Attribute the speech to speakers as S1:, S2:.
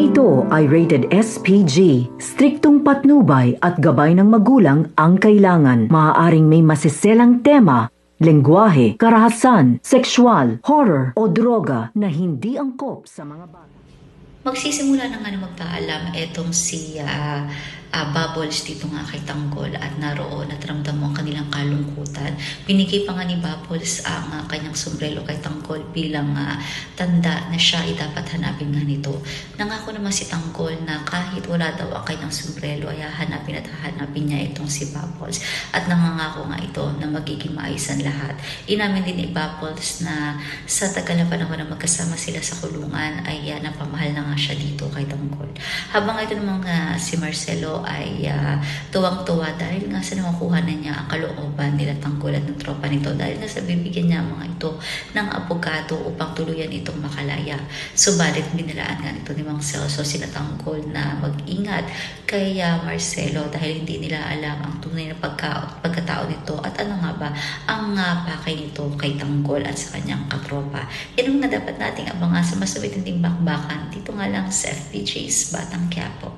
S1: ito ay rated SPG. Striktong patnubay at gabay ng magulang ang kailangan. Maaaring may masiselang tema, lengguwahe, karahasan, sexual, horror o droga na hindi angkop sa mga bata.
S2: Magsisimula na nga na magpaalam etong si ah, ah, Bubbles dito nga kay Tanggol at naroon at ramdam mo ang kanilang kalungkutan. Binigay pa nga ni Bubbles ang ah, kanyang sombrero kay Tanggol bilang ah, tanda na siya ay dapat hanapin nga nito. Nangako naman si Tanggol na kahit wala daw ang kanyang sombrero ay hahanapin at hahanapin niya itong si Bubbles. At nangangako nga ito na magiging maayos lahat. Inamin din ni Bubbles na sa tagal na panahon na magkasama sila sa kulungan ay ah, napamahal na nga siya dito kay Tanggol. Habang ito namang ah, si Marcelo ay ah, tuwang-tuwa dahil nga sa nakukuha na niya ang kalooban nila Tanggol at ng tropa nito dahil nga sa bibigyan niya mga ito ng abogado upang tuluyan itong makalaya. Subalit binilaan nga nito ni Mang Celso sina Tanggol na mag-ingat kay ah, Marcelo dahil hindi nila alam ang tunay na pagka, pagkatao nito at ano nga ba ang uh, pakay nito kay Tanggol at sa kanyang katropa. Yan ang na dapat nating abangan sa mas sabitinding bakbakan dito nga lang sa FPJ's Batang Quiapo.